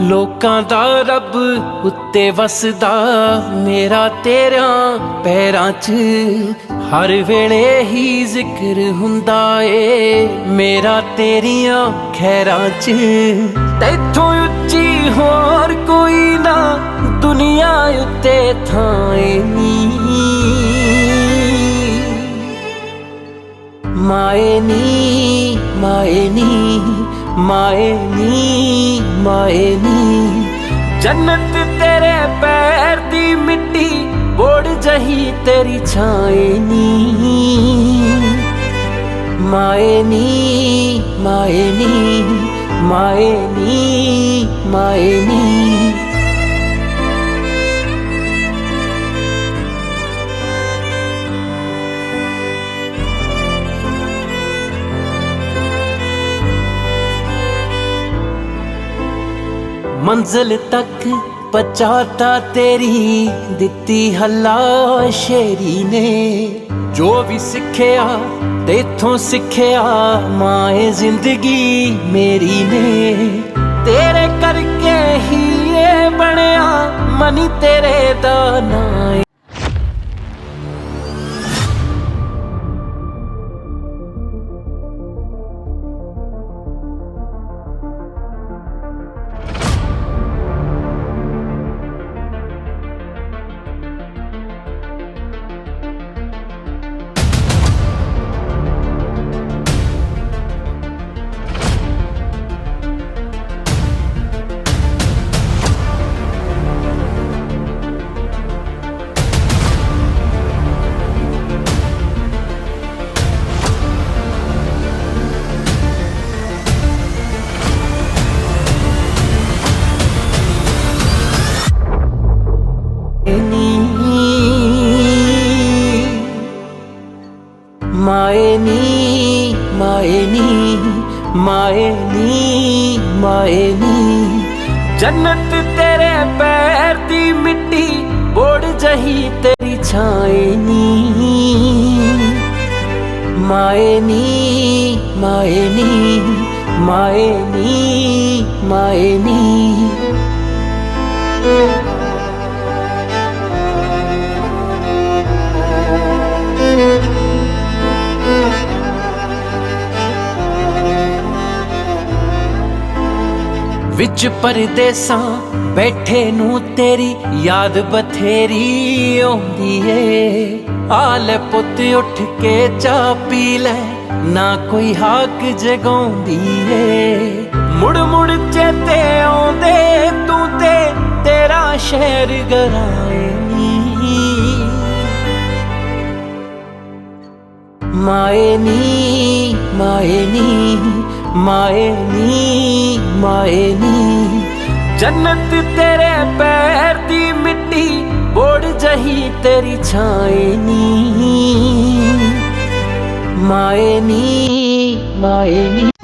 ਲੋਕਾਂ ਦਾ ਰੱਬ ਉੱਤੇ ਵਸਦਾ, ਮੇਰਾ ਤੇਰਿਆਂ ਪੈਰਾਂ 'ਚ ਹਰ ਵੇਲੇ ਹੀ ਜ਼ਿਕਰ ਹੁੰਦਾ ਏ। ਮੇਰਾ ਤੇਰੀਆਂ ਖੈਰਾਂ 'ਚ ਤੈਥੋਂ ਉੱਚੀ ਹੋਰ ਕੋਈ ਨਾ, ਦੁਨੀਆ ਉੱਤੇ ਥਾਂ ਨੀ। ਮਾਏ ਨੀ ਮਾਏ ਨੀ ਮਾਏ ਨੀ ਮਾਏ ਨੀ। ਜੰਨਤ ਤੇਰੇ ਪੈਰ ਦੀ ਮਿੱਟੀ, ਬੋੜ ਜਹੀ ਤੇਰੀ ਛਾਏ ਨੀ। ਮਾਏ ਨੀ ਮਾਏ ਨੀ ਮਾਏ ਨੀ ਮਾਏ ਨੀ। ਮੰਜ਼ਲ ਤੱਕ ਪਹੁੰਚਾਤਾ ਤੇਰੀ ਦਿੱਤੀ ਹੱਲਾ ਸ਼ੇਰੀ ਨੇ ਜੋ ਵੀ ਸਿੱਖਿਆ ਤੇਥੋਂ ਸਿੱਖਿਆ ਮਾਏ ਜ਼ਿੰਦਗੀ ਮੇਰੀ ਨੇ ਤੇਰੇ ਕਰਕੇ ਹੀ ਇਹ ਬਣਿਆ ਮਨੀ ਤੇਰੇ ਦਾ ਨਾਮ ਏ। ਮਾਏ ਨੀ ਮਾਏ ਨੀ ਮਾਏ ਨੀ ਮਾਏ ਨੀ ਜੰਨਤ ਤੇਰੇ ਪੈਰ ਦੀ ਮਿੱਟੀ ਬੋੜ ਜਹੀ ਤੇਰੀ ਛਾਏ ਨੀ ਮਾਏ ਨੀ ਮਾਏ ਵਿੱਚ ਪਰਦੇਸਾਂ ਬੈਠੇ ਨੂੰ ਤੇਰੀ ਯਾਦ ਬਥੇਰੀ ਆਉਂਦੀ ਏ। ਆ ਪੁੱਤ ਉੱਠ ਕੇ ਚਾਹ ਪੀ ਲੈ, ਨਾ ਕੋਈ ਹਾਕ ਜਗਾਉਂਦੀ ਏ। ਮੁੜ ਮੁੜ ਚੇਤੇ ਆਉਂਦੇ, ਤੂੰ ਤੇ ਤੇਰਾ ਸ਼ਹਿਰ ਗਰਾਏ ਨੀ। ਮਾਏ ਨੀ ਮਾਏ ਨੀ। ਮਾਏ ਨੀ ਮਾਏ ਨੀ। ਜੰਨਤ ਤੇਰੇ ਪੈਰ ਦੀ ਮਿੱਟੀ, ਬੋੜ ਜਹੀ ਤੇਰੀ ਛਾਏ ਨੀ। ਮਾਏ ਨੀ ਮਾਏ ਨੀ।